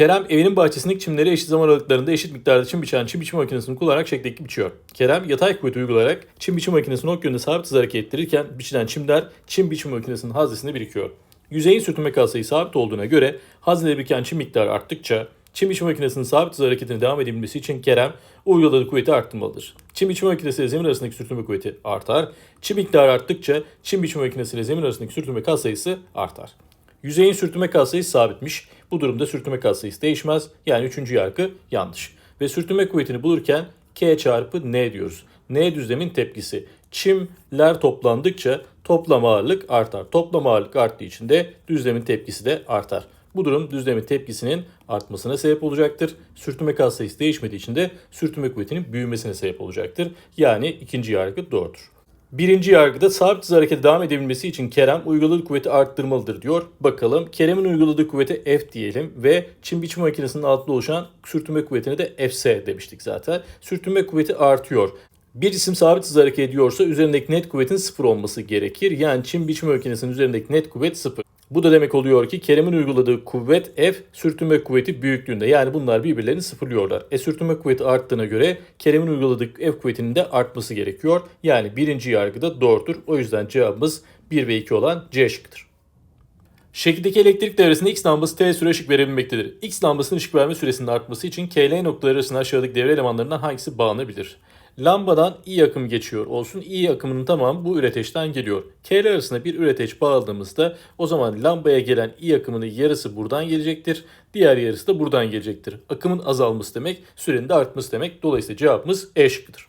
Kerem evinin bahçesindeki çimleri eşit zaman aralıklarında eşit miktarda çim biçen çim biçim makinesini kullanarak şekildeki biçiyor. Kerem yatay kuvvet uygulayarak çim biçim makinesini ok yönünde sabit hız hareket ettirirken biçilen çimler çim biçim makinesinin haznesinde birikiyor. Yüzeyin sürtünme katsayı sabit olduğuna göre haznede biriken çim miktarı arttıkça çim biçim makinesinin sabit hız hareketine devam edebilmesi için Kerem uyguladığı kuvveti arttırmalıdır. Çim biçim makinesi ile zemin arasındaki sürtünme kuvveti artar. Çim miktarı arttıkça çim biçim makinesi ile zemin arasındaki sürtünme katsayısı artar. Yüzeyin sürtünme katsayısı sabitmiş. Bu durumda sürtünme katsayısı değişmez. Yani üçüncü yargı yanlış. Ve sürtünme kuvvetini bulurken K çarpı N diyoruz. N düzlemin tepkisi. Çimler toplandıkça toplam ağırlık artar. Toplam ağırlık arttığı için de düzlemin tepkisi de artar. Bu durum düzlemin tepkisinin artmasına sebep olacaktır. Sürtünme katsayısı değişmediği için de sürtünme kuvvetinin büyümesine sebep olacaktır. Yani ikinci yargı doğrudur. Birinci yargıda sabit hız harekete devam edebilmesi için Kerem uyguladığı kuvveti arttırmalıdır diyor. Bakalım Kerem'in uyguladığı kuvveti F diyelim ve çim biçim makinesinin altında oluşan sürtünme kuvvetine de Fs demiştik zaten. Sürtünme kuvveti artıyor. Bir cisim sabit hız hareket ediyorsa üzerindeki net kuvvetin sıfır olması gerekir. Yani çim biçim makinesinin üzerindeki net kuvvet sıfır. Bu da demek oluyor ki Kerem'in uyguladığı kuvvet F sürtünme kuvveti büyüklüğünde. Yani bunlar birbirlerini sıfırlıyorlar. E sürtünme kuvveti arttığına göre Kerem'in uyguladığı F kuvvetinin de artması gerekiyor. Yani birinci yargıda doğrudur. O yüzden cevabımız 1 ve 2 olan C şıkkıdır. Şekildeki elektrik devresinde X lambası T süre ışık verebilmektedir. X lambasının ışık verme süresinin artması için KL noktaları arasında aşağıdaki devre elemanlarından hangisi bağlanabilir? Lambadan I akım geçiyor olsun. I akımının tamamı bu üreteçten geliyor. KL arasında bir üreteç bağladığımızda o zaman lambaya gelen I akımının yarısı buradan gelecektir. Diğer yarısı da buradan gelecektir. Akımın azalması demek, sürenin de artması demek. Dolayısıyla cevabımız E şıkkıdır.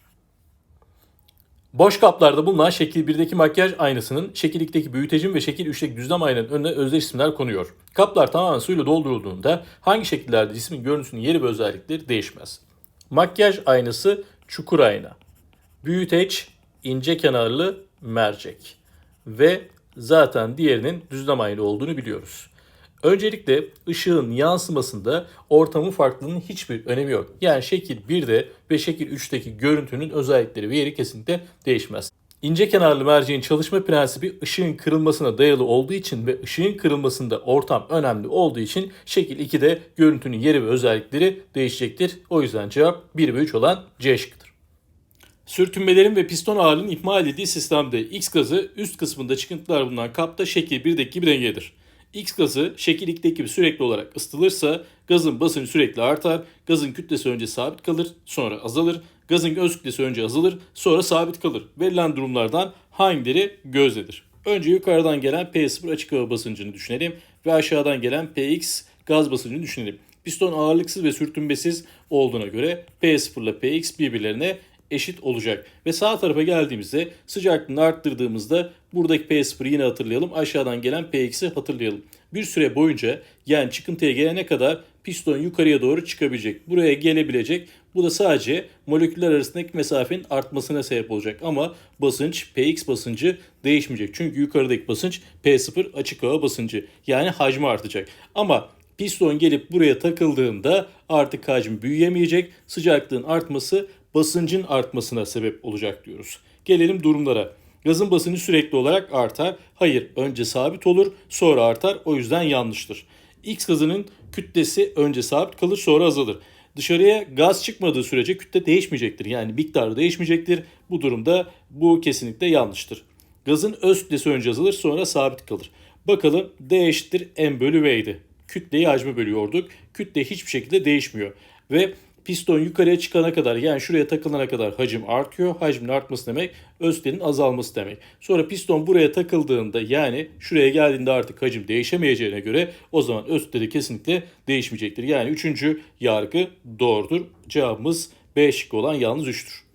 Boş kaplarda bulunan şekil 1'deki makyaj aynasının şekil 2'deki büyütecin ve şekil 3'teki düzlem aynanın önüne özdeş isimler konuyor. Kaplar tamamen suyla doldurulduğunda hangi şekillerde cismin görüntüsünün yeri ve özellikleri değişmez. Makyaj aynası çukur ayna. Büyüteç ince kenarlı mercek. Ve zaten diğerinin düzlem ayna olduğunu biliyoruz. Öncelikle ışığın yansımasında ortamın farklılığının hiçbir önemi yok. Yani şekil 1'de ve şekil 3'teki görüntünün özellikleri ve yeri kesinlikle değişmez. İnce kenarlı merceğin çalışma prensibi ışığın kırılmasına dayalı olduğu için ve ışığın kırılmasında ortam önemli olduğu için şekil 2'de görüntünün yeri ve özellikleri değişecektir. O yüzden cevap 1 ve 3 olan C şıkkıdır. Sürtünmelerin ve piston ağırlığının ihmal edildiği sistemde X gazı üst kısmında çıkıntılar bulunan kapta şekil 1'deki gibi dengedir. X gazı şekil 2'deki gibi sürekli olarak ısıtılırsa gazın basıncı sürekli artar, gazın kütlesi önce sabit kalır, sonra azalır, gazın öz kütlesi önce azalır, sonra sabit kalır. Verilen durumlardan hangileri gözdedir? Önce yukarıdan gelen P0 açık hava basıncını düşünelim ve aşağıdan gelen Px gaz basıncını düşünelim. Piston ağırlıksız ve sürtünmesiz olduğuna göre P0 ile Px birbirlerine eşit olacak. Ve sağ tarafa geldiğimizde sıcaklığını arttırdığımızda buradaki P0'ı yine hatırlayalım. Aşağıdan gelen Px'i hatırlayalım. Bir süre boyunca yani çıkıntıya gelene kadar piston yukarıya doğru çıkabilecek. Buraya gelebilecek. Bu da sadece moleküller arasındaki mesafenin artmasına sebep olacak. Ama basınç, Px basıncı değişmeyecek. Çünkü yukarıdaki basınç P0 açık hava basıncı. Yani hacmi artacak. Ama piston gelip buraya takıldığında artık hacmi büyüyemeyecek. Sıcaklığın artması basıncın artmasına sebep olacak diyoruz. Gelelim durumlara. Gazın basıncı sürekli olarak artar. Hayır, önce sabit olur, sonra artar. O yüzden yanlıştır. X gazının kütlesi önce sabit kalır, sonra azalır. Dışarıya gaz çıkmadığı sürece kütle değişmeyecektir. Yani miktarı değişmeyecektir. Bu durumda bu kesinlikle yanlıştır. Gazın öz kütlesi önce azalır, sonra sabit kalır. Bakalım D eşittir M bölü V'ydi. Kütleyi hacme bölüyorduk. Kütle hiçbir şekilde değişmiyor. Ve piston yukarıya çıkana kadar yani şuraya takılana kadar hacim artıyor. Hacmin artması demek özdenin azalması demek. Sonra piston buraya takıldığında yani şuraya geldiğinde artık hacim değişemeyeceğine göre o zaman özde kesinlikle değişmeyecektir. Yani üçüncü yargı doğrudur. Cevabımız B şıkkı olan yalnız 3'tür.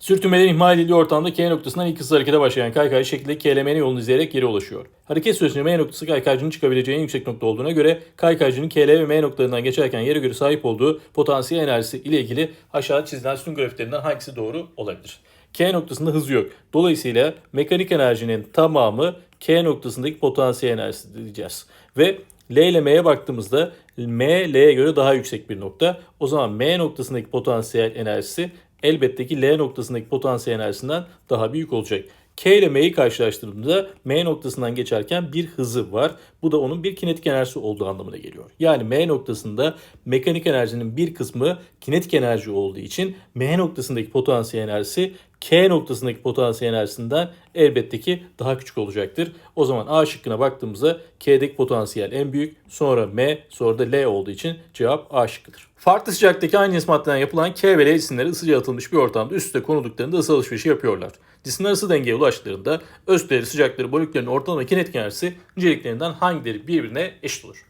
Sürtünmelerin ihmal edildiği ortamda K noktasından ilk hızlı harekete başlayan kaykay şekilde KLM'nin yolunu izleyerek geri ulaşıyor. Hareket süresince M noktası kaykaycının çıkabileceği en yüksek nokta olduğuna göre kaykaycının KL ve M noktalarından geçerken yere göre sahip olduğu potansiyel enerjisi ile ilgili aşağıda çizilen sütun grafiklerinden hangisi doğru olabilir? K noktasında hız yok. Dolayısıyla mekanik enerjinin tamamı K noktasındaki potansiyel enerjisi diyeceğiz. Ve L ile M'ye baktığımızda M, L'ye göre daha yüksek bir nokta. O zaman M noktasındaki potansiyel enerjisi elbette ki L noktasındaki potansiyel enerjisinden daha büyük olacak. K ile M'yi karşılaştırdığımızda M noktasından geçerken bir hızı var. Bu da onun bir kinetik enerjisi olduğu anlamına geliyor. Yani M noktasında mekanik enerjinin bir kısmı kinetik enerji olduğu için M noktasındaki potansiyel enerjisi K noktasındaki potansiyel enerjisinden elbette ki daha küçük olacaktır. O zaman A şıkkına baktığımızda K'deki potansiyel en büyük, sonra M, sonra da L olduğu için cevap A şıkkıdır. Farklı sıcaktaki aynı cins maddeden yapılan K ve L cisimleri ısıca atılmış bir ortamda üst üste konulduklarında ısı alışverişi yapıyorlar. Cisimler ısı dengeye ulaştıklarında öz sıcakları, moleküllerin ortalama kinetik enerjisi niceliklerinden hangileri birbirine eşit olur?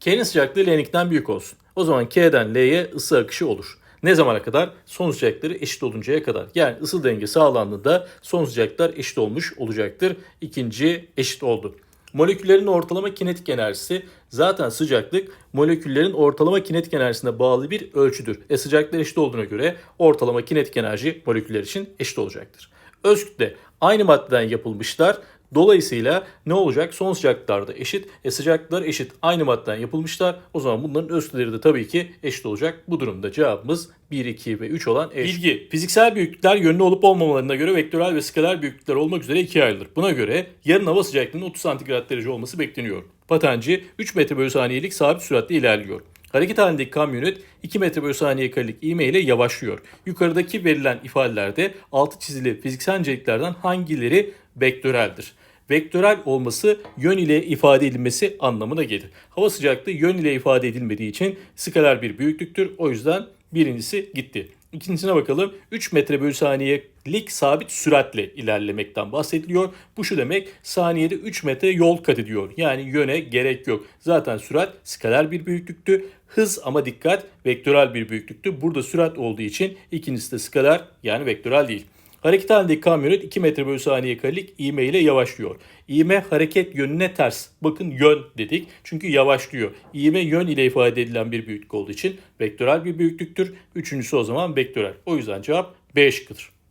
K'nin sıcaklığı L'ninkinden büyük olsun. O zaman K'den L'ye ısı akışı olur. Ne zamana kadar? Son sıcakları eşit oluncaya kadar. Yani ısı denge sağlandığında son sıcaklar eşit olmuş olacaktır. İkinci eşit oldu. Moleküllerin ortalama kinetik enerjisi zaten sıcaklık moleküllerin ortalama kinetik enerjisine bağlı bir ölçüdür. E sıcaklar eşit olduğuna göre ortalama kinetik enerji moleküller için eşit olacaktır. Öz kütle aynı maddeden yapılmışlar. Dolayısıyla ne olacak? Son sıcaklıklarda eşit. E sıcaklıklar eşit. Aynı maddeden yapılmışlar. O zaman bunların öz kütleleri de tabii ki eşit olacak. Bu durumda cevabımız 1, 2 ve 3 olan E. Bilgi. Fiziksel büyüklükler yönlü olup olmamalarına göre vektörel ve skaler büyüklükler olmak üzere ikiye ayrılır. Buna göre yarın hava sıcaklığının 30 santigrat derece olması bekleniyor. Patenci 3 metre bölü saniyelik sabit süratle ilerliyor. Hareket halindeki kamyonet 2 metre bölü saniye karelik ivme ile yavaşlıyor. Yukarıdaki verilen ifadelerde altı çizili fiziksel niceliklerden hangileri vektöreldir? Vektörel olması yön ile ifade edilmesi anlamına gelir. Hava sıcaklığı yön ile ifade edilmediği için skaler bir büyüklüktür. O yüzden birincisi gitti. İkincisine bakalım. 3 metre bölü saniyelik sabit süratle ilerlemekten bahsediliyor. Bu şu demek saniyede 3 metre yol kat ediyor. Yani yöne gerek yok. Zaten sürat skaler bir büyüklüktü. Hız ama dikkat vektörel bir büyüklüktü. Burada sürat olduğu için ikincisi de skaler yani vektörel değil. Hareket halindeki kamyonet 2 metre bölü saniye karelik ivme ile yavaşlıyor. İvme hareket yönüne ters. Bakın yön dedik çünkü yavaşlıyor. İvme yön ile ifade edilen bir büyüklük olduğu için vektörel bir büyüklüktür. Üçüncüsü o zaman vektörel. O yüzden cevap B şıkkıdır.